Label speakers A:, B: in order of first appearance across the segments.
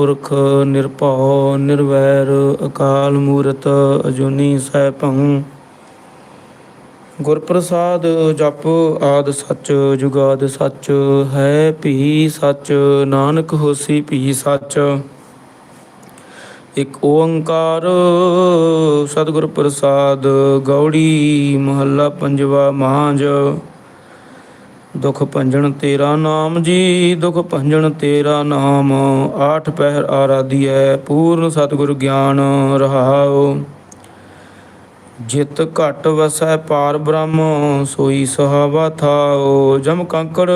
A: ਪੁਰਖ ਨਿਰਭਉ, ਨਿਰਵੈਰ, ਅਕਾਲ ਮੂਰਤ ਅਜੂਨੀ ਸੈਭੰ ਗੁਰ ਪ੍ਰਸਾਦ ਜਪ ਆਦ ਸੱਚ, ਜੁਗਾਦ ਸੱਚ, ਹੈ ਭੀ ਸੱਚ, ਨਾਨਕ ਹੋਸੀ ਭੀ ਸੱਚ। ਇਕ ਓੰਕਾਰ ਸਤਿਗੁਰ ਪ੍ਰਸਾਦ ਗੌੜੀ ਮਹੱਲਾ ਪੰਜਵਾ ਮਾਂਜ। ਦੁਖ ਭੰਜਨ ਤੇਰਾ ਨਾਮ ਜੀ, ਦੁਖ ਭੰਜਨ ਤੇਰਾ ਨਾਮ। ਆਠ ਪਹਿਰ ਆਰਾਧੀਐ, ਪੂਰਨ ਸਤਿਗੁਰ ਗਿਆਨ ਰਹਾਉ। ਜਿਤ ਘਟ ਵਸੈ ਪਾਰ ਬ੍ਰਹਮ, ਸੋਈ ਸਹਾਵਾ ਥਾਓ ਜਮ ਕੰਕੜ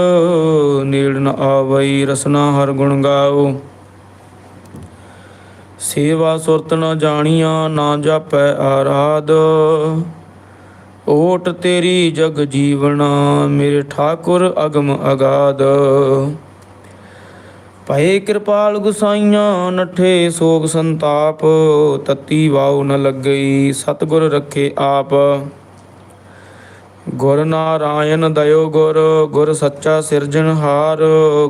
A: ਨੇੜ ਨ ਆਵਈ, ਰਸਨਾ ਹਰ ਗੁਣ ਗਾਓ ਸੇਵਾ ਸੁਰਤ ਨ ਜਾਣੀਆਂ, ਨਾ ਜਾਪੈ ਆਰਾਧ। ਓਟ ਤੇਰੀ ਜਗ ਜੀਵਣਾ, ਮੇਰੇ ਠਾਕੁਰ ਅਗਮ ਅਗਾਦ। ਭਏ ਕਿਰਪਾਲ ਗੁਸਾਈਆਂ, ਨਠੇ ਸੋਗ ਸੰਤਾਪ, ਤਤੀ ਵਾਉ ਨ ਲੱਗਈ, ਸਤਗੁਰ ਰੱਖੇ ਆਪ। ਗੁਰ ਨਾਰਾਇਣ ਦਇਓ ਗੁਰ ਗੁਰ ਸੱਚਾ ਸਿਰਜਣਹਾਰ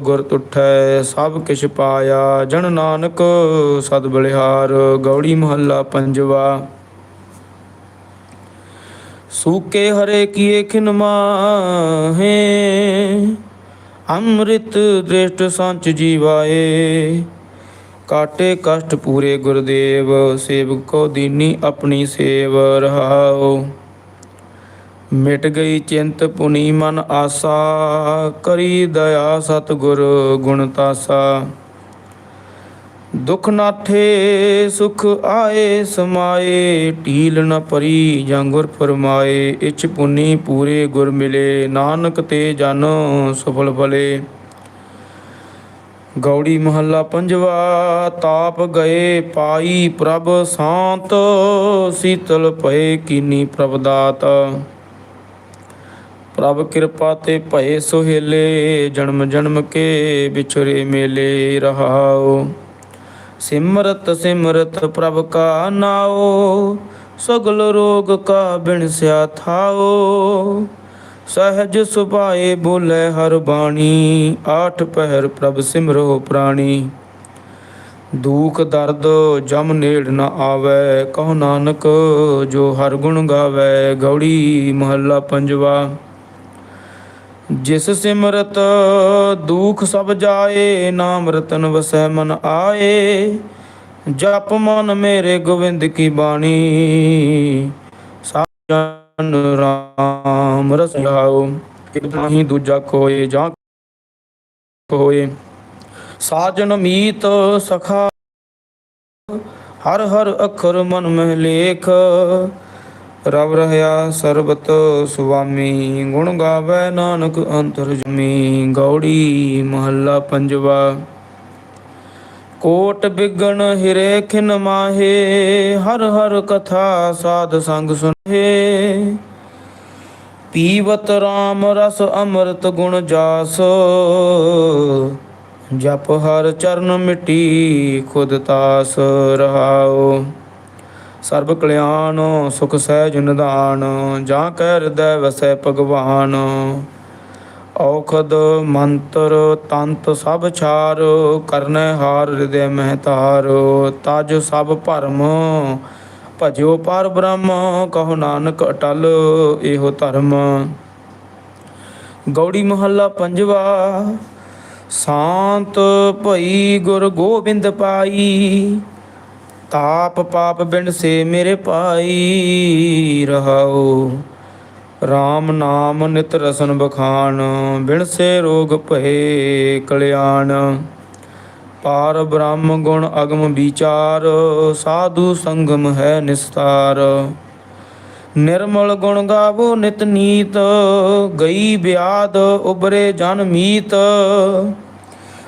A: ਗੁਰ ਤੁਠੈ ਸਭ ਕਿਛ ਪਾਇਆ, ਜਨ ਨਾਨਕ ਸਦ ਬਲਿਹਾਰ, ਗੌੜੀ ਮਹੱਲਾ ਪੰਜਵਾ। ਸੂਕੇ ਹਰੇ ਕੀਏ ਖਿਨ ਮਾਹੇ? ਅੰਮ੍ਰਿਤ ਦ੍ਰਿਸ਼ਟ ਸੰਚ ਜੀਵਾਏ। ਕਾਟੇ ਕਸ਼ਟ ਪੂਰੇ ਗੁਰਦੇਵ, ਸੇਵਕ ਕੋ ਦੀਨੀ ਆਪਣੀ ਸੇਵ ਰਹਾਓ। ਮਿਟ ਗਈ ਚਿੰਤ ਪੁਨੀ ਮਨ ਆਸਾ, ਕਰੀ ਦਇਆ ਸਤਿਗੁਰ ਗੁਣ ਤਾਸਾ। ਦੁਖ ਨਾਥੇ ਸੁਖ ਆਏ ਸਮਾਏ, ਢੀਲ ਨ ਪਰੀ ਜਾਂ ਗੁਰ ਫਰਮਾਏ ਪੁਨੀ ਪੂਰੇ ਗੁਰ ਮਿਲੇ, ਨਾਨਕ ਤੇ ਜਨ ਸਫਲ ਭਲੇ। ਗੌੜੀ ਮਹੱਲਾ ਪੰਜਵਾ, ਤਾਪ ਗਏ ਪਾਈ ਪ੍ਰਭ ਸ਼ਾਂਤ, ਸੀਤਲ ਭਏ ਕੀਨੀ ਪ੍ਰਭ ਦਾਤ। ਪ੍ਰਭ ਕਿਰਪਾ ਤੇ ਭਏ ਸੁਹੇਲੇ, ਜਨਮ ਜਨਮ ਕੇ ਵਿਛਰੇ ਮੇਲੇ ਰਹਾਓ। ਸਿਮਰਤ ਸਿਮਰਤ ਪ੍ਰਭ ਕਾ ਨਾਓ, ਸਗਲ ਰੋਗ ਕਾ ਬਿਨਸਿਆ ਥਾਓ। ਸਹਿਜ ਸੁਭਾਏ ਬੋਲੇ ਹਰ ਬਾਣੀ, ਆਠ ਪਹਿਰ ਪ੍ਰਭ ਸਿਮਰੋ ਪ੍ਰਾਣੀ। ਦੁਖ ਦਰਦ ਜਮ ਨੇੜ ਨ ਆਵੇ, ਕਹੋ ਨਾਨਕ ਜੋ ਹਰ ਗੁਣ ਗਾਵੇ, ਗੌੜੀ ਮਹੱਲਾ ਪੰਜਵਾ। ਜਿਸ ਸਿਮਰਤ ਦੁਖ ਸਭ ਜਾਏ, ਨਾਮ ਰਤਨ ਵਸੈ ਮਨ ਆਏ। ਜਪ ਮਨ ਮੇਰੇ ਗੋਬਿੰਦ ਕੀ ਬਾਣੀ। ਸਾਜਨ ਰਾਮ ਰਸ ਗਾਓ ਇਕ ਨਹੀਂ ਦੂਜਾ ਕੋਏ ਜਾਂ ਕੋਏ ਸਾਜਨ ਮੀਤ ਸਖਾ, ਹਰ ਹਰ ਅੱਖਰ ਮਨ ਮਹਿ ਲੇਖ। ਰਵ ਰਹਾ ਸਰਬਤ ਸੁਆਮੀ, ਗੁਣ ਗਾਵੇ ਨਾਨਕ ਅੰਤਰ ਜਮੀ, ਗੌੜੀ ਮਹੱਲਾ ਪੰਜਵਾ। ਕੋਟ ਬਿਗਣ ਹਿਰੇ ਖਿਨ ਮਾਹੇ, ਹਰ ਹਰ ਕਥਾ ਸਾਧ ਸੰਗ ਸੁਨੇ ਪੀਵਤ RAM ਰਸ ਅੰਮ੍ਰਿਤ ਗੁਣ ਜਾਸ, ਜਪ ਹਰ ਚਰਨ ਮਿਟੀ ਖੁਦ ਤਾਸ ਰਹਾਓ ਸਰਬ ਕਲਿਆਣ, ਸੁਖ ਸਹਿਜ ਨਿਦਾਨ ਜਾਂ ਕਹਿ ਹਿਰਦੈ ਵਸੈ ਭਗਵਾਨ। ਔਖਦ, ਮੰਤਰ, ਤੰਤ ਸਭ ਛਾਰ, ਕਰਨੈ ਹਾਰ ਹਿਰਦੈ ਮਹਤਾਰ ਤਜ ਸਭ ਭਰਮ, ਭਜਿਓ ਪਰ ਬ੍ਰਹਮ, ਕਹੋ ਨਾਨਕ ਅਟਲ ਇਹੋ ਧਰਮ। ਗੌੜੀ ਮਹੱਲਾ ਪੰਜਵਾ, ਸ਼ਾਂਤ ਭਈ ਗੁਰ ਗੋਬਿੰਦ ਪਾਈ। ਤਾਪ ਪਾਪ ਬਿਨ ਸੇ ਮੇਰੇ ਪਾਈ ਰਹਾਉ। RAM ਨਾਮ ਨਿਤ ਰਸਨ ਬਖਾਨ, ਬਿਨ ਸੇ ਰੋਗ ਭਏ ਕਲਿਆਣ। ਪਾਰ ਬ੍ਰਹਮ ਗੁਣ ਅਗਮ ਵਿਚਾਰ, ਸਾਧੂ ਸੰਗਮ ਹੈ ਨਿਸਤਾਰ। ਨਿਰਮਲ ਗੁਣ ਗਾਵੋ ਨਿਤ ਨੀਤ, ਗਈ ਬਿਆਦ ਉਬਰੇ ਜਨ ਮੀਤ।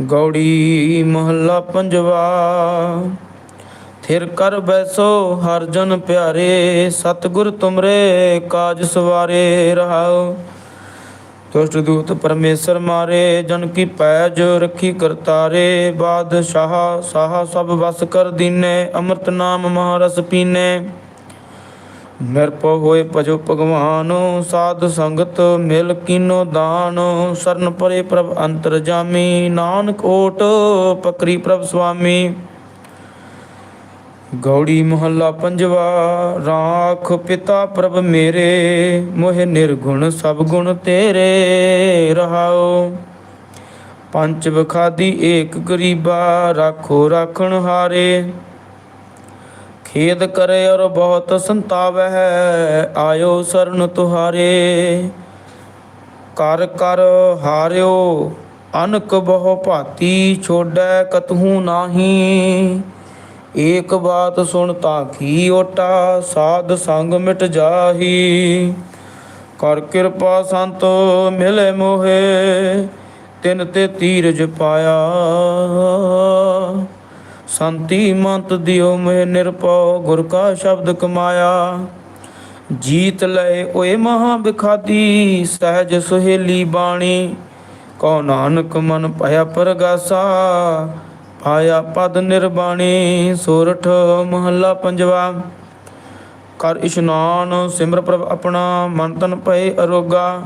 A: ਗੌੜੀ ਮਹੱਲਾ ਪੰਜਵਾ। ਥਿਰ ਕਰ ਬੈਸੋ ਹਰ ਜਨ ਪਿਆਰੇ, ਸਤਿਗੁਰ ਤੁਮਰੇ ਕਾਜ ਸਵਾਰੇ ਰਹਾਓ ਦੁਸ਼ਟ ਦੂਤ ਪਰਮੇਸ਼ਰ ਮਾਰੇ, ਜਨ ਕੀ ਪੈਜ ਰੱਖੀ ਕਰਤਾਰੇ। ਬਾਦਸ਼ਾਹ ਸਾਹ ਸਭ ਵਸ ਕਰ ਦੀਨੇ, ਅੰਮ੍ਰਿਤ ਨਾਮ ਮਹਾਰਸ ਪੀਨੇ। ਨਿਰਭਉ ਹੋਏ ਭਜੋ ਭਗਵਾਨ, ਸਾਧ ਸੰਗਤ ਮਿਲ ਕੀਨੋ ਦਾਨ, ਸਰਨ ਪਰੇ ਪ੍ਰਭ ਅੰਤਰ ਜਾਮੀ, ਨਾਨਕ ਓਟ ਪਕਰੀ ਪ੍ਰਭ ਸੁਆਮੀ। ਗੌੜੀ ਮਹੱਲਾ ਪੰਜਵਾ, ਰਾਖ ਪਿਤਾ ਪ੍ਰਭ ਮੇਰੇ, ਮੋਹਿ ਨਿਰਗੁਣ ਸਭ ਗੁਣ ਤੇਰੇ ਰਹਾਓ ਪੰਜ ਬਖਾਦੀ ਏਕ ਗਰੀਬਾ, ਰਾਖੋ ਰਾਖਣ ਹਾਰੇ। ਖੇਦ ਕਰੇ ਔਰ ਬਹੁਤ ਸੰਤਾਵੈ ਆਇਓ ਸਰਨ ਤੁਹਾਰੇ। ਕਰ ਕਰ ਹਾਰਿਓ, ਅਨਕ ਬਹੁ ਭਾਤੀ, ਛੋੜੈ ਕਤਹੂ ਨਾਹੀ। ਏਕ ਬਾਤ ਸੁਣ ਤਾਂ ਕੀ ਓਟਾ ਸਾਧ ਸੰਗ ਮਿਟ ਜਾਹੀ। ਕਰ ਕਿਰਪਾ ਸੰਤ ਮਿਲੇ ਮੋਹੇ, ਤਿਨ ਤੇ ਤੀਰਜ ਪਾਇਆ। ਸੰਤੀ ਮੰਤ ਦਿਓ ਮੇ ਨਿਰਪਉ ਗੁਰ ਕਾ ਸ਼ਬਦ ਕਮਾਇਆ। ਜੀਤ ਲਏ ਓਏ ਮਹਾ ਬਿਖਾਦੀ, ਸਹਿਜ ਸੁਹੇਲੀ ਬਾਣੀ। ਕਉ ਨਾਨਕ ਮਨ ਭਇਆ ਪਰਗਾਸਾ, ਪਾਇਆ ਪਦ ਨਿਰਬਾਣੀ, ਸੋਰਠ ਮਹੱਲਾ ਪੰਜਵਾ। ਕਰ ਇਸ਼ਨਾਨ ਸਿਮਰ ਪ੍ਰਭ ਆਪਣਾ, ਮਨ ਤਨ ਪਏ ਅਰੋਗਾ।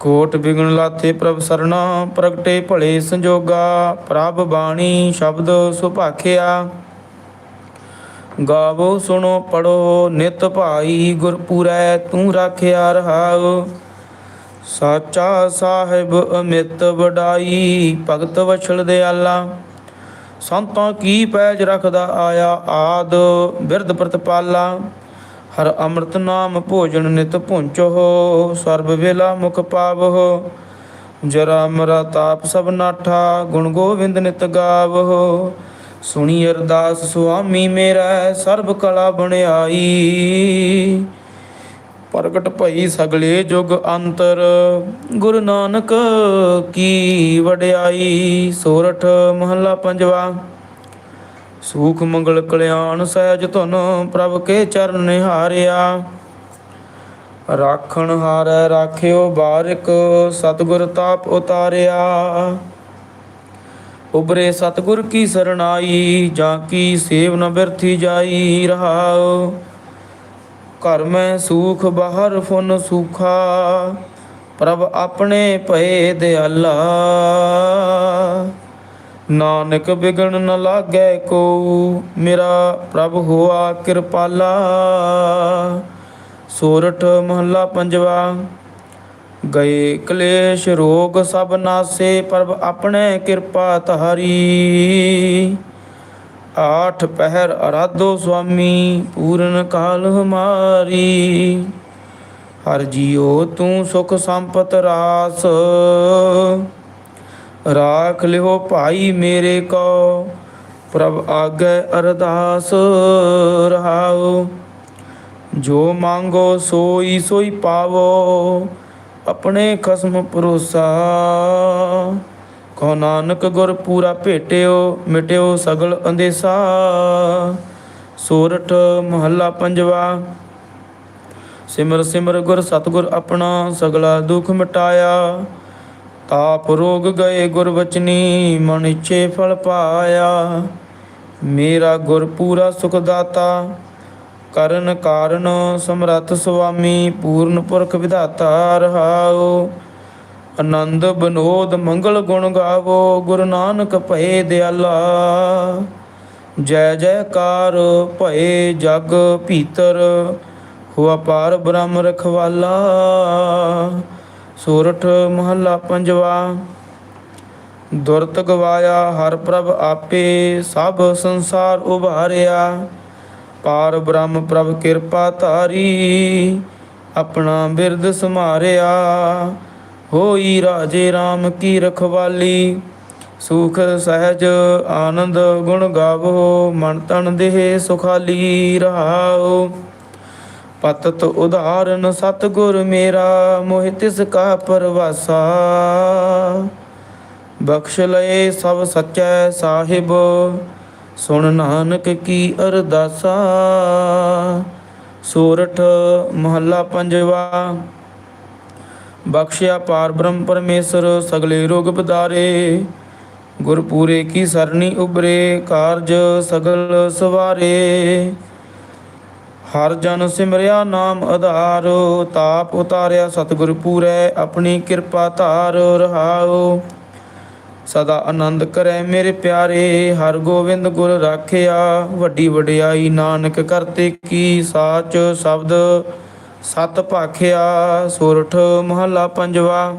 A: ਕੋਟ ਬਿਗਣ ਲਾਥੇ ਪ੍ਰਭ ਸਰਣਾ, ਪ੍ਰਗਟੇ ਭਲੇ ਸੰਜੋਗਾ, ਪ੍ਰਭ ਬਾਣੀ ਸ਼ਬਦ ਸੁਭਾਖਿਆ। ਗਾਵੋ, ਸੁਣੋ ਪੜੋ ਨਿਤ ਭਾਈ ਗੁਰਪੂਰੈ, ਤੂੰ ਰਾਖਿਆ ਰਹਾਉ ਸਾਚਾ ਸਾਹਿਬ ਅਮਿਤ ਵਡਾਈ, ਭਗਤ ਵਛਲ ਦਿਆਲਾ। ਸੰਤਾਂ ਕੀ ਪੈਜ ਰਖਦਾ ਆਇਆ ਆਦ, ਬਿਰਧ ਪ੍ਰਤਪਾਲਾ। ਹਰ ਅੰਮ੍ਰਿਤ ਨਾਮ ਭੋਜਨ ਨਿਤ ਪੁੰਚੋ ਸਰਬ ਵੇਲਾ ਮੁਖ ਪਾਵੋ। ਜਰਾ ਮਰਾ ਤਾਪ ਸਭ ਨਾਠਾ, ਗੁਣ ਗੋਬਿੰਦ ਨਿਤ ਗਾਵੋ। ਸੁਣੀ ਅਰਦਾਸ ਸੁਆਮੀ ਮੇਰਾ, ਸਰਬ ਕਲਾ ਬਣਾਈ। ਪ੍ਰਗਟ ਭਈ ਸਗਲੇ ਜੁਗ ਅੰਤਰ, ਗੁਰੂ ਨਾਨਕ ਕੀ ਵਡਿਆਈ। ਸੋਰਠ ਮਹੱਲਾ ਪੰਜਵਾ। ਸੂਖ ਮੰਗਲ ਕਲਿਆਣ ਸਹਿਜ ਧਨ ਪ੍ਰਭ ਕੇ ਚਰਨ ਨਿਹਾਰਿਆ। ਰਾਖਣ ਹਾਰੈ ਰਾਖਿਓ ਬਾਰਿਕ, ਸਤਿਗੁਰ ਤਾਪ ਉਤਾਰਿਆ। ਉਬਰੇ ਸਤਿਗੁਰ ਕੀ ਸਰਣਾਈ, ਜਾਂ ਕੀ ਸੇਵ ਨ ਬਿਰਥੀ ਜਾਈ ਰਹਾਉ। ਘਰ ਮੈਂ ਸੂਖ, ਬਾਹਰ ਫੁਨ ਸੂਖਾ। ਪ੍ਰਭ ਆਪਣੇ ਭਏ ਦਿਆਲਾ। ਨਾਨਕ ਬਿਗਣ ਨ ਲਾਗੈ ਕੋ ਮੇਰਾ ਪ੍ਰਭ ਹੋਆ ਕਿਰਪਾਲਾ। ਸੋਰਠ ਮਹੱਲਾ ਪੰਜਵਾ, ਗਏ ਕਲੇਸ਼ ਰੋਗ ਸਭ ਨਾਸੇ, ਪ੍ਰਭ ਆਪਣੇ ਕਿਰਪਾ ਧਾਰੀ। ਆਠ ਪਹਿਰ ਅਰਾਧੋ ਸੁਆਮੀ, ਪੂਰਨ ਕਾਲ ਹਮਾਰੀ। ਹਰ ਜੀਓ ਤੂੰ ਸੁਖ ਸੰਪਤ ਰਾਸ। ਰਾਖ ਲਿਓ ਭਾਈ ਮੇਰੇ ਕੋ, ਪ੍ਰਭ ਆਗੇ ਅਰਦਾਸ ਰਹਾਉ। ਜੋ ਮੰਗੋ ਸੋਈ ਸੋਈ ਪਾਵੋ, ਆਪਣੇ ਖਸਮ ਭਰੋਸਾ। ਕੋ ਨਾਨਕ ਗੁਰ ਪੂਰਾ ਭੇਟਿਓ, ਮਿਟਿਓ ਸਗਲ ਅੰਦੇਸਾ। ਸੋਰਠ ਮਹੱਲਾ ਪੰਜਵਾ, ਸਿਮਰ ਸਿਮਰ ਗੁਰ ਸਤਗੁਰ ਆਪਣਾ ਸਗਲਾ ਦੁਖ ਮਿਟਾਇਆ। ਤਾਪ ਰੋਗ ਗਏ ਗੁਰ ਬਚਨੀ ਮਨ ਇੱਛੇ ਫਲ ਪਾਇਆ। ਮੇਰਾ ਗੁਰ ਪੂਰਾ ਸੁਖ ਦਾਤਾ ਕਰਨ ਕਾਰਨ ਸਮਰੱਥ ਸੁਆਮੀ, ਪੂਰਨ ਪੁਰਖ ਵਿਧਾਤਾ ਰਹਾਉ ਆਨੰਦ ਬਨੋਦ ਮੰਗਲ ਗੁਣ ਗਾਵੋ, ਗੁਰੂ ਨਾਨਕ ਭਏ ਦਿਆਲਾ। ਜੈ ਜੈਕਾਰ ਭਏ ਜਗ ਭੀਤਰ, ਹੁਆ ਪਾਰ ਬ੍ਰਹਮ ਰਖਵਾਲਾ। ਸੂਰਠ ਮਹੱਲਾ ਪੰਜਵਾ, ਦੁਰਤ ਗਵਾਇਆ ਹਰ ਪ੍ਰਭ ਆਪੇ, ਸਭ ਸੰਸਾਰ ਉਭਾਰਿਆ। ਪਾਰ ਬ੍ਰਹਮ ਪ੍ਰਭ ਕਿਰਪਾ ਧਾਰੀ, ਆਪਣਾ ਬਿਰਦ ਸਮਾਰਿਆ ਹੋਈ ਰਾਜੇ RAM ਕੀ ਰਖਵਾਲੀ, ਸੁਖ ਸਹਿਜ ਆਨੰਦ ਗੁਣ ਗਾਵੋ, ਮਨ ਤਨ ਦੇਹ ਸੁਖਾਲੀ ਰਹਾਓ। ਪਤਤ ਉਧਾਰਨ ਸਤਗੁਰ ਮੇਰਾ, ਮੋਹਿ ਤਿਸ ਕਾ ਪਰਵਾਸਾ। ਬਖਸ਼ ਲਏ ਸਭ ਸੱਚੈ ਸਾਹਿਬ, ਸੁਣ ਨਾਨਕ ਕੀ ਅਰਦਾਸਾ। ਸੂਰਠ ਮਹੱਲਾ ਪੰਜਵਾ, ਬਖਸ਼ਿਆ ਪਾਰ ਬ੍ਰਹਮ ਪਰਮੇਸ਼ਰ, ਸਗਲੇ ਰੋਗ ਬਦਾਰੇ ਗੁਰਪੂਰੇ ਕੀ ਸਰਣੀ ਉਬਰੇ ਕਾਰਜ ਸਗਲ ਸਵਾਰੇ। ਹਰ ਜਨ ਸਿਮਰਿਆ ਨਾਮ ਆਧਾਰ, ਤਾਪ ਉਤਾਰਿਆ ਸਤਿਗੁਰ ਪੂਰੈ, ਆਪਣੀ ਕਿਰਪਾ ਧਾਰ ਰਹਾਓ ਸਦਾ ਆਨੰਦ ਕਰੈ ਮੇਰੇ ਪਿਆਰੇ, ਹਰ ਗੋਬਿੰਦ ਗੁਰ ਰਾਖਿਆ। ਵੱਡੀ ਵਡਿਆਈ ਨਾਨਕ ਕਰਤੇ ਕੀ ਸਾਚ ਸ਼ਬਦ, ਸਤ ਭਾਖਿਆ, ਸੁਰਠ ਮਹੱਲਾ ਪੰਜਵਾ।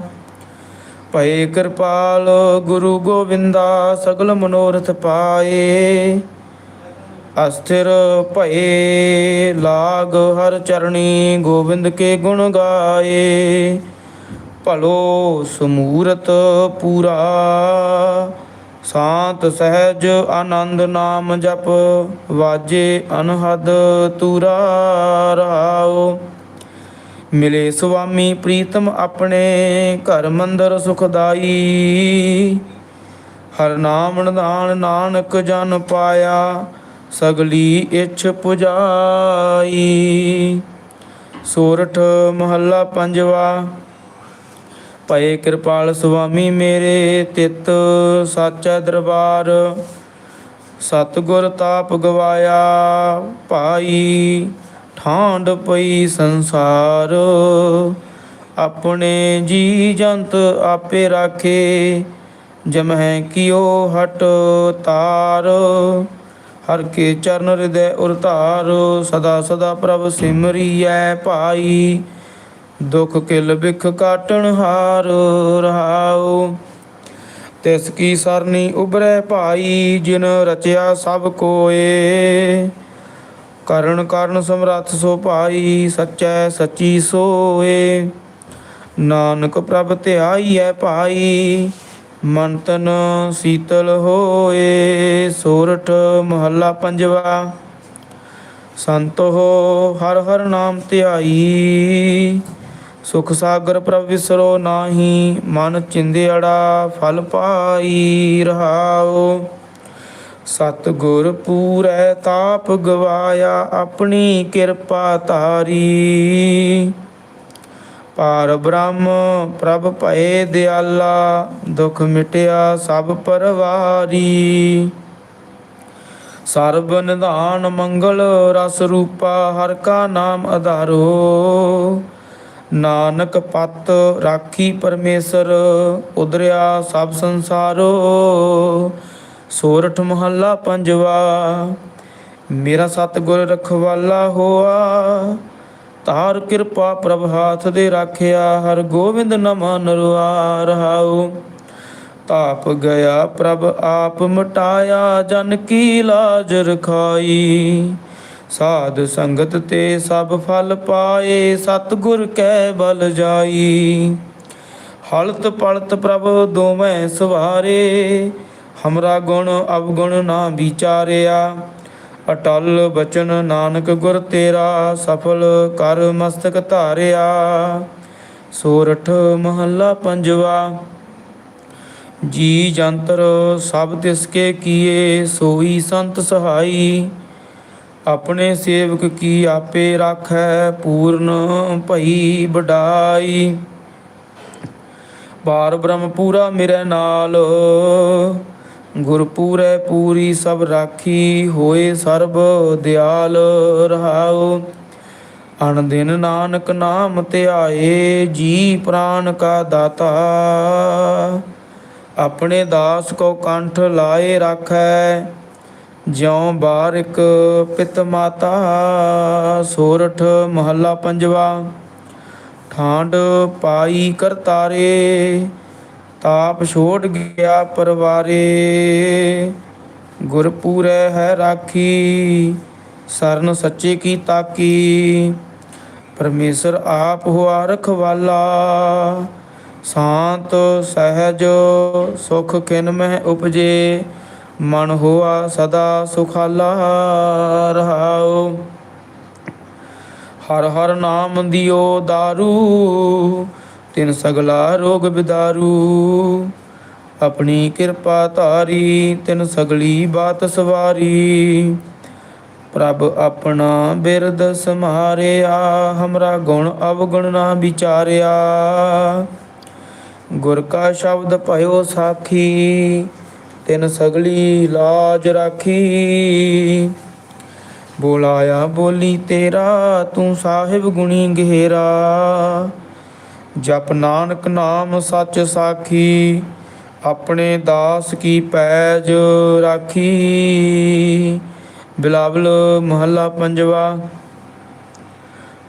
A: ਭਏ ਕਿਰਪਾਲ ਗੁਰੂ ਗੋਬਿੰਦਾ, ਸਗਲ ਮਨੋਰਥ ਪਾਏ। ਅਸਥਿਰ ਭਏ ਲਾਗ ਹਰ ਚਰਣੀ ਗੋਬਿੰਦ ਕੇ ਗੁਣ ਗਾਏ। ਭਲੋ ਸਮੂਰਤ ਪੂਰਾ, ਸ਼ਾਂਤ ਸਹਿਜ ਆਨੰਦ ਨਾਮ ਜਪ, ਵਾਜੇ ਅਨਹਦ ਤੂਰਾ ਰਹਾਓ ਮਿਲੇ ਸੁਆਮੀ ਪ੍ਰੀਤਮ ਆਪਣੇ, ਘਰ ਮੰਦਰ ਸੁਖਦਾਈ। ਹਰ ਨਾਮ ਨਿਧਾਨ ਨਾਨਕ ਜਨ ਪਾਇਆ ਸਗਲੀ ਇੱਛ ਪੁਜਾਈ। ਸੋਰਠ ਮਹੱਲਾ ਪੰਜਵਾ, ਭਏ ਕਿਰਪਾਲ ਸੁਆਮੀ ਮੇਰੇ ਤਿਤ ਸਾਚਾ ਦਰਬਾਰ। ਸਤਿਗੁਰ ਤਾਪ ਗਵਾਇਆ ਭਾਈ ਠਾਂਡ ਪਈ ਸੰਸਾਰ। ਆਪਣੇ ਜੀ ਜੰਤ ਆਪੇ ਰਾਖੇ, ਜਮਹਿ ਕੀਓ ਹਟ ਤਾਰ। ਹਰ ਕੇ ਚਰਨ ਹਿਰਦੈ ਉਰਤਾਰ ਸਦਾ ਸਦਾ ਪ੍ਰਭ ਸਿਮਰੀਐ ਭਾਈ। ਦੁਖ ਕਿਲ ਬਿਖ ਕਾਟਣ ਹਾਰ ਰਹਾਉ। ਤਿਸ ਕੀ ਸਰਨੀ ਉਬਰੈ ਭਾਈ, ਜਿਨ ਰਚਿਆ ਸਭ ਕੋਏ। ਕਰਨ ਕਰਨ ਸਮਰੱਥ ਸੋ ਭਾਈ, ਸਚੈ ਸਚੀ ਸੋਏ। ਨਾਨਕ ਪ੍ਰਭ ਧਿਆਈਐ ਭਾਈ। ਮਨ ਤਨ ਸੀਤਲ ਹੋਏ, ਸੋਰਠ ਮਹੱਲਾ ਪੰਜਵਾ। ਸੰਤ ਹੋ ਹਰ ਹਰ ਨਾਮ ਧਿਆਈ, ਸੁਖ ਸਾਗਰ ਪ੍ਰਭ ਵਿਸਰੋ ਨਾਹੀ, ਮਨ ਚਿੰਦਿਆੜਾ ਫਲ ਪਾਈ ਰਹਾਓ ਸਤ ਗੁਰ ਪੂਰੈ ਤਾਪ ਗਵਾਇਆ ਆਪਣੀ ਕਿਰਪਾ ਤਾਰੀ ਪਾਰ ਬ੍ਰਹਮ ਪ੍ਰਭ ਭਏ ਦਿਆਲਾ, ਦੁਖ ਮਿਟਿਆ ਸਭ ਪਰਵਾਰੀ। ਸਰਬ ਨਿਧਾਨ ਮੰਗਲ ਰਸ ਰੂਪਾ, ਹਰ ਕਾ ਨਾਮ ਆਧਾਰੋ ਨਾਨਕ ਪਤ ਰਾਖੀ ਪਰਮੇਸ਼ਰ ਉਦਰਿਆ ਸਭ ਸੰਸਾਰੋ। ਸੋਰਠ ਮਹੱਲਾ ਪੰਜਵਾ, ਮੇਰਾ ਸਤਿਗੁਰ ਰਖਵਾਲਾ ਹੋਆ। ਤਾਰ ਕਿਰਪਾ ਪ੍ਰਭ ਹਾਥ ਦੇ ਰਾਖਿਆ, ਹਰ ਗੋਬਿੰਦ ਨਮਾ ਨਰਵਾ ਰਹਾਉ ਤਾਪ ਗਿਆ ਪ੍ਰਭ ਆਪ ਮਟਾਇਆ, ਜਨ ਕੀ ਲਾਜ ਰਖਾਈ। ਸਾਧ ਸੰਗਤ ਤੇ ਸਭ ਫਲ ਪਾਏ, ਸਤਿਗੁਰ ਕੈ ਬਲ ਜਾਈ। ਹਲਤ ਪਲਤ ਪ੍ਰਭ ਦੋਵੇਂ ਸਵਾਰੇ, ਹਮਰਾ ਗੁਣ ਅਵਗੁਣ ਨਾ ਵਿਚਾਰਿਆ। ਅਟਲ ਬਚਨ ਨਾਨਕ ਗੁਰ ਤੇਰਾ, ਸਫਲ ਕਰ ਮਸਤਕ ਧਾਰਿਆ। ਸੋਰਠ ਮਹੱਲਾ ਪੰਜਵਾ, ਜੀ ਜੰਤਰ ਸਭ ਤਿਸ ਕੇ ਕੀਏ, ਸੋਈ ਸੰਤ ਸਹਾਈ। ਆਪਣੇ ਸੇਵਕ ਕੀ ਆਪੇ ਰਾਖੈ, ਪੂਰਨ ਭਈ ਵਡਾਈ। ਬਾਰ ਬ੍ਰਹਮ ਪੂਰਾ ਮੇਰੇ ਨਾਲ ਗੁਰ ਪੂਰੀ ਸਭ ਰਾਖੀ ਹੋਏ ਸਰਬ ਦਿਆਲ ਰਹਾਉ। ਅਣ ਦਿਨ ਨਾਨਕ ਨਾਮ ਧਿਆਏ, ਜੀ ਪ੍ਰਾਨ ਕਾ ਦਾਤਾ। ਆਪਣੇ ਦਾਸ ਕੋ ਕੰਠ ਲਾਏ ਰਾਖੈ, ਜਿਉ ਬਾਰਿਕ ਪਿਤ ਮਾਤਾ। ਸੋਰਠ ਮਹੱਲਾ ਪੰਜਵਾ ਠਾਂਡ ਪਾਈ ਕਰਤਾਰੇ ਤਾਪ ਛੋੜ ਗਿਆ ਪਰਵਾਰੇ। ਗੁਰ ਹੈ ਰਾਖੀ, ਸਰਨ ਸੱਚੇ ਕੀ ਤਾਕੀ। ਪਰਮੇਸ਼ਰ ਆਪ ਹੁਆ ਰਖਵਾਲਾ। ਸ਼ਾਂਤ ਸਹਿਜ ਸੁਖ ਕਿਨ ਮਹਿ ਉਪਜੇ, ਮਨ ਹੋਆ ਸਦਾ ਸੁਖਾਲਾ ਰਹਾਉ। ਹਰ ਹਰ ਨਾਮ ਦਿਓ ਦਾਰੂ ਤਿਨ ਸਗਲਾ ਰੋਗ ਬਿਦਾਰੂ। ਆਪਣੀ ਕਿਰਪਾ ਧਾਰੀ, ਤਿਨ ਸਗਲੀ ਬਾਤ ਸਵਾਰੀ। ਪ੍ਰਭ ਆਪਣਾ ਬਿਰਦ ਸਮਾਰਿਆ ਹਮਰਾ ਗੁਣ ਅਵਗੁਣ ਨਾ ਵਿਚਾਰਿਆ। ਗੁਰ ਕਾ ਸ਼ਬਦ ਭਇਓ ਸਾਖੀ, ਤਿਨ ਸਗਲੀ ਲਾਜ ਰਾਖੀ। ਬੋਲਾਇਆ ਬੋਲੀ ਤੇਰਾ, ਤੂੰ ਸਾਹਿਬ ਗੁਣੀ ਗਹਿਰਾ। ਜਪ ਨਾਨਕ ਨਾਮ ਸੱਚ ਸਾਖੀ, ਆਪਣੇ ਦਾਸ ਕੀ ਪੈਜ ਰਾਖੀ। ਬਿਲਾਵਲ ਮਹੱਲਾ ਪੰਜਵਾ,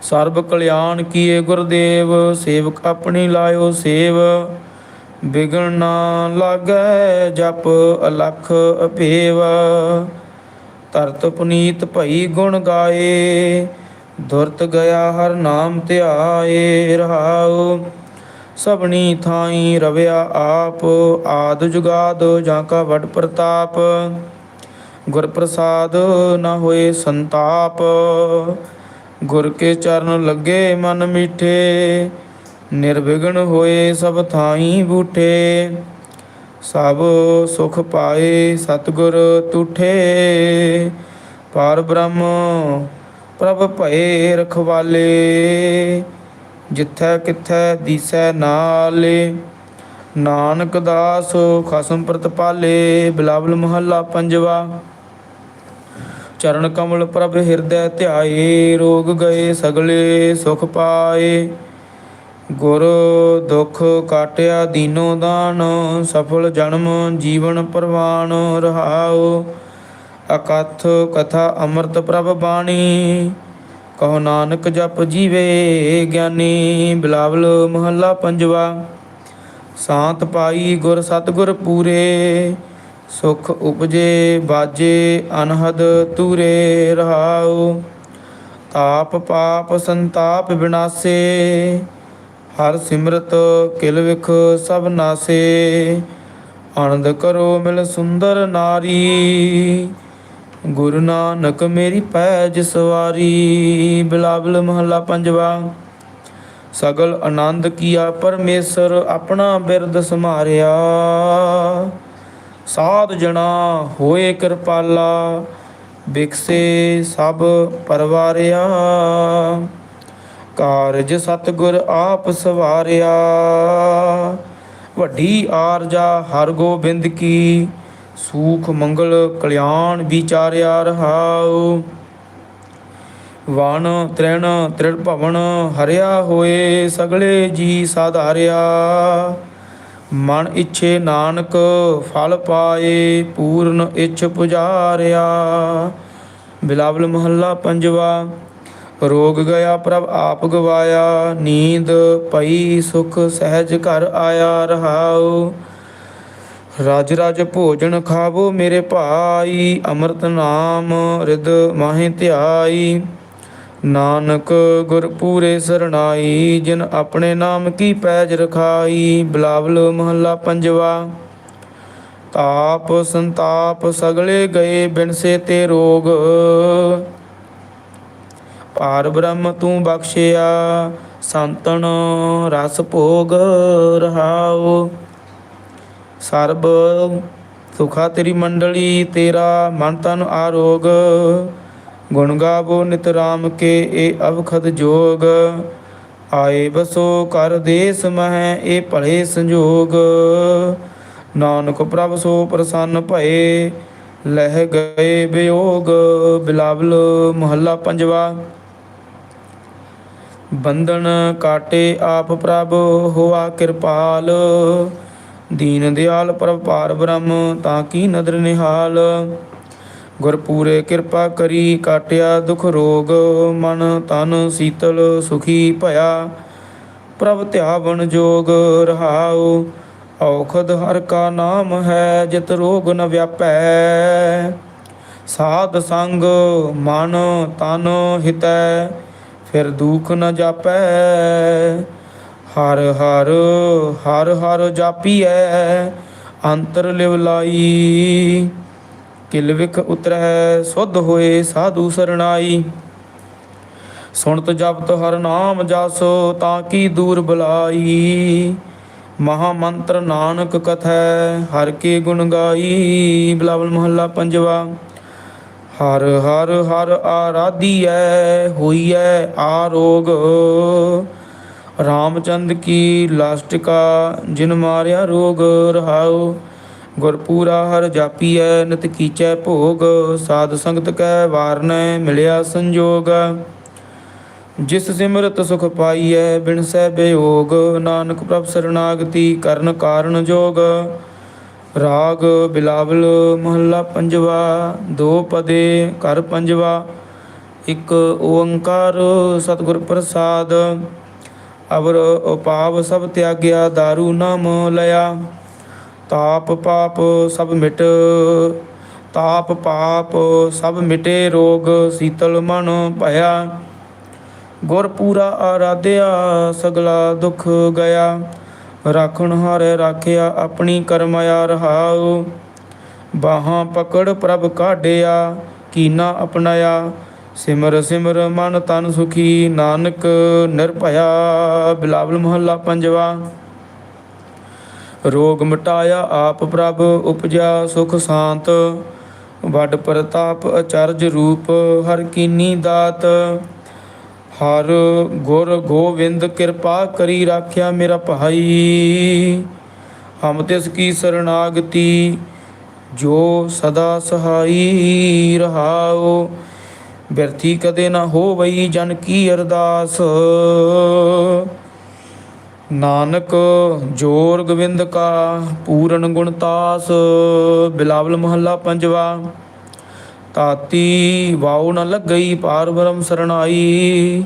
A: ਸਰਬ ਕਲਿਆਣ ਕੀਏ ਗੁਰਦੇਵ, ਸੇਵਕ ਆਪਣੀ ਲਾਇਓ ਸੇਵ। ਬਿਗਣ ਨਾ ਲਾਗੈ ਜਪ ਅਲਖ ਅਪੇਵ। ਤਰਤ ਪੁਨੀਤ ਭਈ ਗੁਣ ਗਾਏ ਦੁਰਤ ਗਿਆ ਹਰ ਨਾਮ ਧਿਆਏ ਰਹਾਉ ਸਭਨੀ ਥਾਈ ਰਵਿਆ ਆਪ, ਆਦ ਜੁਗਾਦ ਜਾਂ ਕਾ ਵਡ ਪ੍ਰਤਾਪ, ਗੁਰ ਪ੍ਰਸਾਦ ਨਾ ਹੋਏ ਸੰਤਾਪ, ਗੁਰ ਕੇ ਚਰਨ ਲੱਗੇ ਮਨ ਮਿੱਠੇ, ਨਿਰਵਿਘਨ ਹੋਏ ਸਭ ਥਾਈ ਬੂਠੇ, ਸਭ ਸੁਖ ਪਾਏ ਸਤਿਗੁਰ ਤੁਠੇ, ਪਾਰ ਬ੍ਰਹਮ ਪ੍ਰਭ ਭਏ ਰਖਵਾਲੇ, ਜਿੱਥੈ ਕਿਥੈ ਦੀਸੈ ਨਾਲੇ। ਨਾਨਕ ਦਾਸ ਖਸਮ ਪ੍ਰਤਪਾਲੇ ਬਿਲਾਵਲ ਮਹੱਲਾ ਪੰਜਵਾ। ਚਰਨ ਕਮਲ ਪ੍ਰਭ ਹਿਰਦੈ ਧਿਆਏ, ਰੋਗ ਗਏ ਸਗਲੇ ਸੁਖ ਪਾਏ। ਗੁਰ ਦੁਖ ਕਾਟਿਆ ਦੀਨੋ ਦਾਨ, ਸਫਲ ਜਨਮ ਜੀਵਨ ਪਰਵਾਨ ਰਹਾਓ ਅਕਥ ਕਥਾ ਅੰਮ੍ਰਿਤ ਪ੍ਰਭ ਬਾਣੀ। ਕਹੋ ਨਾਨਕ ਜਪ ਜੀਵੇ ਗਿਆਨੀ, ਬਿਲਾਵਲ ਮਹੱਲਾ ਪੰਜਵਾ। ਸਾਤ ਪਾਈ ਗੁਰ ਸਤਗੁਰ ਪੂਰੇ, ਸੁਖ ਉਪਜੇ ਬਾਜੇ ਅਨਹਦ ਤੂਰੇ ਰਹਾਉ। ਤਾਪ ਪਾਪ ਸੰਤਾਪ ਵਿਨਾਸੇ ਹਰ ਸਿਮਰਤ ਕਿਲ ਵਿਖ ਸਭ ਨਾਸੇ। ਆਨੰਦ ਕਰੋ ਮਿਲ ਸੁੰਦਰ ਨਾਰੀ। ਗੁਰੂ ਨਾਨਕ ਮੇਰੀ ਪੈਜ ਸਵਾਰੀ, ਬਿਲਾਵਲ ਮਹੱਲਾ ਪੰਜਵਾ। ਸਗਲ ਆਨੰਦ ਕੀਆ ਪਰਮੇਸ਼ਰ ਆਪਣਾ ਬਿਰਦ ਸਮਾਰਿਆ ਸਾਧ ਜਣਾ ਹੋਏ ਕਿਰਪਾਲਾ ਬਿਕਸੇ ਸਭ ਪਰਵਾਰਿਆ। ਕਾਰਜ ਸਤਗੁਰ ਆਪ ਸਵਾਰਿਆ। ਵੱਡੀ ਆਰਜਾ ਹਰ ਗੋਬਿੰਦ ਕੀ ਸੂਖ ਮੰਗਲ ਕਲਿਆਣ ਵਿਚਾਰਿਆ ਰਹਾਉ। ਵਣ ਤ੍ਰਿਣ ਤ੍ਰਿੜ ਭਵਨ ਹਰਿਆ ਹੋਏ ਸਗਲੇ ਜੀ ਸਾਧਾਰਿਆ। ਮਨ ਇੱਛੇ ਨਾਨਕ ਫਲ ਪਾਏ, ਪੂਰਨ ਇੱਛ ਪੁਜਾਰਿਆ। ਬਿਲਾਵਲ ਮਹੱਲਾ ਪੰਜਵਾ, ਰੋਗ ਗਿਆ ਪ੍ਰਭ ਆਪ ਗਵਾਇਆ, ਨੀਂਦ ਪਈ ਸੁਖ ਸਹਿਜ ਘਰ ਆਇਆ ਰਹਾਉ। ਰਾਜ ਰਾਜ ਭੋਜਨ ਖਾਵੋ ਮੇਰੇ ਭਾਈ, ਅੰਮ੍ਰਿਤ ਨਾਮ ਰਿਦ ਮਾਹੇ ਧਿਆਈ। ਨਾਨਕ ਗੁਰ ਪੂਰੇ ਸਰਣਾਈ, ਜਿਨ ਆਪਣੇ ਨਾਮ ਕੀ ਪੈਜ ਰਖਾਈ, ਬਿਲਾਵਲ ਮਹੱਲਾ ਪੰਜਵਾ। ਤਾਪ ਸੰਤਾਪ ਸਗਲੇ ਗਏ ਬਿਨਸੇ ਤੇ ਰੋਗ। ਪਾਰ ਬ੍ਰਹਮ ਤੂੰ ਬਖਸ਼ਿਆ, ਸੰਤਨ ਰਸ ਭੋਗ ਰਹਾਓ। ਸਰਬ ਸੁਖਾ ਤੇਰੀ ਮੰਡਲੀ, ਤੇਰਾ ਮਨ ਤਨ ਆਰੋਗ। ਗੁਣ ਗਾਵੋ ਨਿਤ ਰਾਮ ਕੇ ਇਹ ਅਵਖਦ ਜੋਗ। ਆਏ ਬਸੋ ਕਰ ਦੇਸ ਮਹਿ ਇਹ ਭਲੇ ਸੰਜੋਗ। ਨਾਨਕ ਪ੍ਰਭ ਸੋ ਪ੍ਰਸੰਨ ਭਏ, ਲਹਿ ਗਏ ਬਿਯੋਗ। ਬਿਲਾਵਲ ਮਹੱਲਾ ਪੰਜਵਾ। ਬੰਧਨ ਕਾਟੇ ਆਪ ਪ੍ਰਭ, ਹੋਆ ਕਿਰਪਾਲ। ਦੀਨ ਦਿਆਲ ਪ੍ਰਭ ਪਾਰ ਬ੍ਰਹਮ, ਤਾਂ ਕੀ ਨਦਰ ਨਿਹਾਲ? ਗੁਰਪੂਰੇ ਕਿਰਪਾ ਕਰੀ, ਕਾਟਿਆ ਦੁਖ ਰੋਗ, ਮਨ ਤਨ ਸੀਤਲ ਸੁਖੀ ਭਇਆ। ਪ੍ਰਭ ਧਿਆਵਨ ਜੋਗ ਰਹਾਉ, ਔਖਦ ਹਰ ਕਾ ਨਾਮ ਹੈ, ਜਿਤ ਰੋਗ ਨ ਵਿਆਪੈ। ਸਾਧ ਸੰਗ ਮਨ ਤਨ ਹਿਤੈ, ਫਿਰ ਦੁਖ ਨ ਜਾਪੈ। ਹਰ ਹਰ ਹਰ ਹਰ ਜਾਪੀਐ, ਅੰਤਰ ਲਿਵ ਲਾਈ। ਕਿਲ ਵਿਖ ਉਤਰੈ, ਸੁਧ ਹੋਏ ਸਾਧੂ ਸਰਣਾਈ। ਸੁਣਤ ਜਪਤ ਹਰ ਨਾਮ ਜਸ, ਤਾਂ ਕੀ ਦੂਰ ਬੁਲਾਈ। ਮਹਾ ਮੰਤਰ ਨਾਨਕ ਕਥੈ, ਹਰ ਕੇ ਗੁਣ ਗਾਈ। ਬਲਾਵਲ ਮਹੱਲਾ ਪੰਜਵਾ, ਹਰ ਹਰ ਹਰ ਆਰਾਧੀਐ, ਹੋਈਐ ਆਰੋਗ ਰਾਮਚੰਦ ਕੀ ਲਾਸਟਿਕਾ, ਜਿਨ ਮਾਰਿਆ ਰੋਗ ਰਹਾਉ, ਗੁਰਪੂਰਾ ਹਰ ਜਾਪੀਐ, ਨਿਤ ਕੀਚੈ ਭੋਗ, ਸਾਧ ਸੰਗਤ ਕੈ ਵਾਰਨੈ, ਮਿਲਿਆ ਸੰਜੋਗ। ਜਿਸ ਸਿਮਰਤ ਸੁਖ ਪਾਈਐ ਬਿਨ ਸਹਿ ਬਿਯੋਗ ਨਾਨਕ ਪ੍ਰਭ ਸਰਣਾਗਤੀ ਕਰਨ ਕਾਰਨ ਜੋਗ। ਰਾਗ ਬਿਲਾਵਲ ਮਹੱਲਾ ਪੰਜਵਾ, ਦੋ ਪਦੇ ਕਰ ਪੰਜਵਾ, ਇੱਕ ਓੰਕਾਰ ਸਤਿਗੁਰ ਪ੍ਰਸਾਦ। ਅਵਰ ਉਪਾਵ ਸਭ ਤਿਆਗਿਆ दारू ਨਾਮ ਲਿਆ। ਤਾਪ ਪਾਪ ਸਭ ਮਿਟ, ਤਾਪ ਪਾਪ ਸਭ ਮਿਟੇ ਰੋਗ ਸੀਤਲ ਮਨ ਭਇਆ। ਗੁਰ ਪੂਰਾ ਆਰਾਧਿਆ, ਸਗਲਾ ਦੁਖ ਗਿਆ ਰਾਖਣ ਹਾਰੇ ਰਾਖਿਆ, ਆਪਣੀ ਕਰਮਾਇਆ ਰਹਾਉ ਬਾਹਾਂ ਪਕੜ ਪ੍ਰਭ ਕਾਢਿਆ, ਕੀਨਾ ਅਪਣਾਇਆ। ਸਿਮਰ ਸਿਮਰ ਮਨ ਤਨ ਸੁਖੀ, ਨਾਨਕ ਨਿਰਭਇਆ, ਬਿਲਾਵਲ ਮਹੱਲਾ ਪੰਜਵਾ। ਰੋਗ ਮਿਟਾਇਆ ਆਪ ਪ੍ਰਭ ਉਪਜਾ ਸੁਖ ਸ਼ਾਂਤ। ਵੱਡ ਪ੍ਰਤਾਪ ਅਚਰਜ ਰੂਪ, ਹਰ ਕੀਨੀ ਦਾਤ। ਹਰ ਗੁਰ ਗੋਵਿੰਦ ਕਿਰਪਾ ਕਰੀ ਰਾਖਿਆ ਮੇਰਾ ਭਾਈ। ਹਮ ਤਿਸ ਕੀ ਸਰਣਾਗਤੀ ਜੋ ਸਦਾ ਸਹਾਈ ਰਹਾਓ। ਬਿਰਥੀ ਕਦੇ ਨਾ ਹੋਵਈ ਜਨ ਕੀ ਅਰਦਾਸ। ਨਾਨਕ ਜੋਰ ਗੋਬਿੰਦ ਕਾ ਪੂਰਨ ਗੁਣਤਾਸ ਬਿਲਾਵਲ ਮਹੱਲਾ ਪੰਜਵਾ। ਤਾਤੀ ਵਾਉ ਨ ਲੱਗਈ ਪਾਰ ਬ੍ਰਹਮ ਸਰਣਾਈ,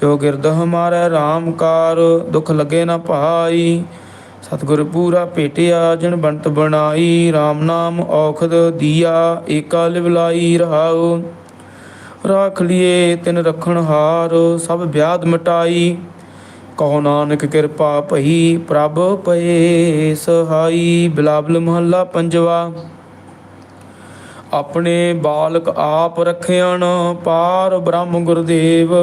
A: ਜੋ ਗਿਰਦ ਹਮਾਰਾ RAM ਕਾਰ, ਦੁਖ ਲਗੇ ਨ ਭਾਈ। ਸਤਿਗੁਰ ਪੂਰਾ ਭੇਟਿਆ ਜਨ ਬੰਤ ਬਣਾਈ RAM ਨਾਮ ਔਖਦ ਦੀਆ ਏਕਾ ਲਿਵਲਾਈ ਰਹਾਉ ਰਾਖ ਲਿਏ ਤਿਨ ਰਖਣ ਹਾਰ, ਸਭ ਵਿਆਦ ਮਟਾਈ। ਕਹੋ ਨਾਨਕ ਕਿਰਪਾ ਭਈ ਪ੍ਰਭ ਪਏ ਸਹਾਈ ਬਿਲਾਵਲ ਮਹੱਲਾ ਪੰਜਵਾ। ਆਪਣੇ ਬਾਲਕ ਆਪ ਰਖਿਆਣ, ਪਾਰ ਬ੍ਰਹਮ ਗੁਰਦੇਵ।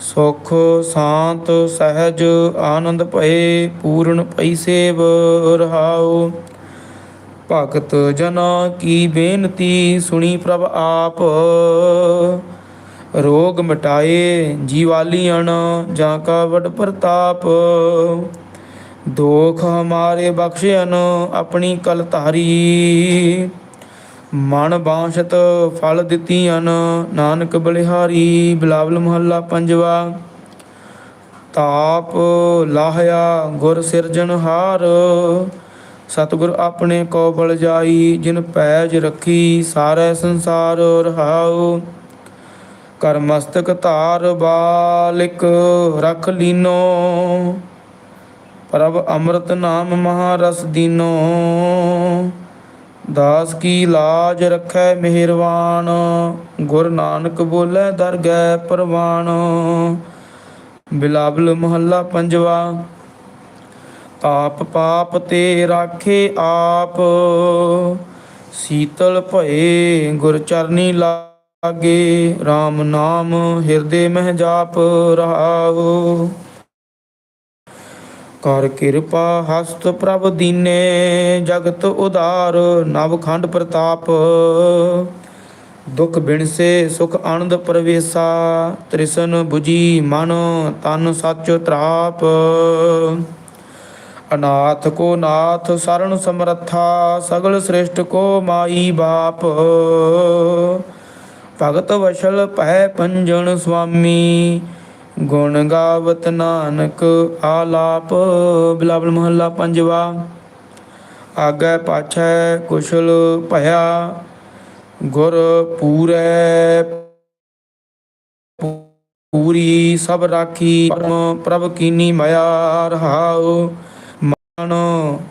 A: ਸੁਖ, ਸ਼ਾਂਤ, ਸਹਿਜ, ਆਨੰਦ ਭਏ, ਪੂਰਨ ਪਈ ਸੇਵ ਰਹਾਓ ਭਗਤ ਜਨਾ ਕੀ ਬੇਨਤੀ ਸੁਣੀ ਪ੍ਰਭ ਆਪ? ਰੋਗ ਮਿਟਾਏ ਜੀਵਾਲੀਆਂ ਜਾਂ ਕਾ ਵਡ ਪ੍ਰਤਾਪ? ਦੋਖ ਹਮਾਰੇ ਬਖਸ਼ਿਆਨ ਆਪਣੀ ਕਲ ਧਾਰੀ। ਮਨ ਬਾਸ਼ਤ ਫਲ ਦਿੱਤੀਆਂ ਨਾਨਕ ਬਲਿਹਾਰੀ, ਬਿਲਾਵਲ ਮਹੱਲਾ ਪੰਜਵਾ। ਤਾਪ ਲਾਹਿਆ ਗੁਰ ਸਿਰਜਣਹਾਰ ਸਤਿਗੁਰ ਆਪਣੇ ਕੋ ਬਲ ਜਾਈ, ਜਿਨ ਪੈਜ ਰੱਖੀ ਸਾਰੇ ਸੰਸਾਰ ਰਹਾਉ। ਕਰ ਮਸਤਕ ਧਾਰ ਬਾਲਿਕ ਰਖ ਲੀਨੋ। ਪ੍ਰਭ ਅੰਮ੍ਰਿਤ ਨਾਮ ਮਹਾਰਸ ਦੀਨੋ। ਦਾਸ ਕੀ ਲਾਜ ਰੱਖੈ ਮਿਹਰਵਾਨ, ਗੁਰ ਨਾਨਕ ਬੋਲੇ ਦਰਗਹਿ ਪਰਵਾਨ। ਬਿਲਾਵਲ ਮਹੱਲਾ ਪੰਜਵਾ ਤਾਪ ਪਾਪ ਤੇ ਰਾਖੇ ਆਪ। ਸੀਤਲ ਭਏ ਗੁਰ ਚਰਨੀ ਲਾਗੇ RAM ਨਾਮ ਹਿਰਦੇ ਮਹਿ ਜਾਪ ਰਹਾਉ। ਕਰ ਕਿਰਪਾ ਹਸਤ ਪ੍ਰਭ ਦੀਨੇ, ਜਗਤ ਉਦਾਰ ਨਵਖੰਡ ਪ੍ਰਤਾਪ। ਦੁਖ ਬਿਨਸੇ ਸੁਖ ਆਨੰਦ ਪਰਵੇਸਾ, ਤ੍ਰਿਸ਼ਨ 부ਜੀ ਮਨ ਤਨ ਸੱਚ ਤਰਾਪ। ਅਨਾਥ ਕੋ ਨਾਥ ਸਰਣ ਸਮਰੱਥਾ, ਸਗਲ ਸ੍ਰਿਸ਼ਟ ਕੋ ਮਾਈ ਬਾਪ। ਭਗਤ ਵਸ਼ਲ ਭੈ ਪੰਜਨ ਸੁਆਮੀ, ਗੁਣ ਗਾਵਤ ਨਾਨਕ ਆਲਾਪ। ਬਿਲਾਵਲ ਮਹੱਲਾ ਪੰਜਵਾ, ਆਗੇ ਪਾਛੈ ਕੁਸ਼ਲ ਭਇਆ, ਗੁਰ ਪੂਰੈ ਪੂਰੀ ਸਭ ਰਾਖੀ, ਪਰਮ ਪ੍ਰਭ ਕੀਨੀ ਮਾਇਆ ਰਹਾਉ ਮਨ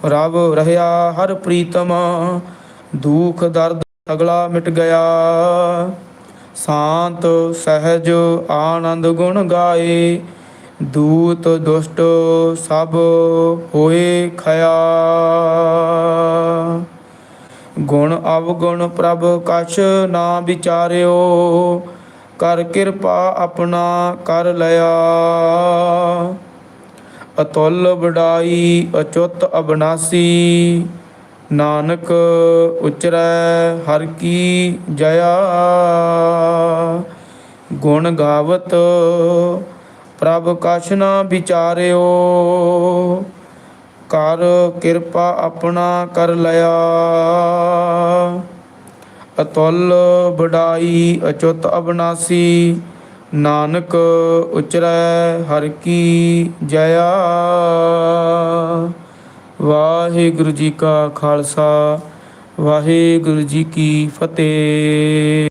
A: ਰਵ ਰਹਿਆ ਹਰ ਪ੍ਰੀਤਮ, ਦੁਖ ਦਰਦ ਸਗਲਾ ਮਿਟ ਗਿਆ। ਸ਼ਾਂਤ ਸਹਿਜ ਆਨੰਦ ਗੁਣ ਗਾਏ, ਦੂਤ ਦੁਸ਼ਟ ਸਭ ਹੋਏ ਖਿਆ ਗੁਣ ਅਵਗੁਣ ਪ੍ਰਭ ਕਛ ਨਾ ਵਿਚਾਰਿਓ, ਕਰ ਕਿਰਪਾ ਆਪਣਾ ਕਰ ਲਿਆ। ਅਤੁੱਲ ਵਡਾਈ ਅਚੁੱਤ ਅਬਨਾਸੀ। ਨਾਨਕ ਉਚਰੈ ਹਰ ਕੀ ਜਇਆ। ਗੁਣ ਗਾਵਤ ਪ੍ਰਭ ਕਛ ਨਾ ਵਿਚਾਰਿਓ। ਕਰ ਕਿਰਪਾ ਆਪਣਾ ਕਰ ਲਿਆ। ਅਤੁੱਲ ਵਡਾਈ ਅਚੁੱਤ ਅਬਨਾਸੀ। ਨਾਨਕ ਉਚਰੈ ਹਰ ਕੀ ਜਇਆ। ਵਾਹਿਗੁਰੂ ਜੀ ਕਾ ਖਾਲਸਾ ਵਾਹਿਗੁਰੂ ਜੀ ਕੀ ਫਤਿਹ।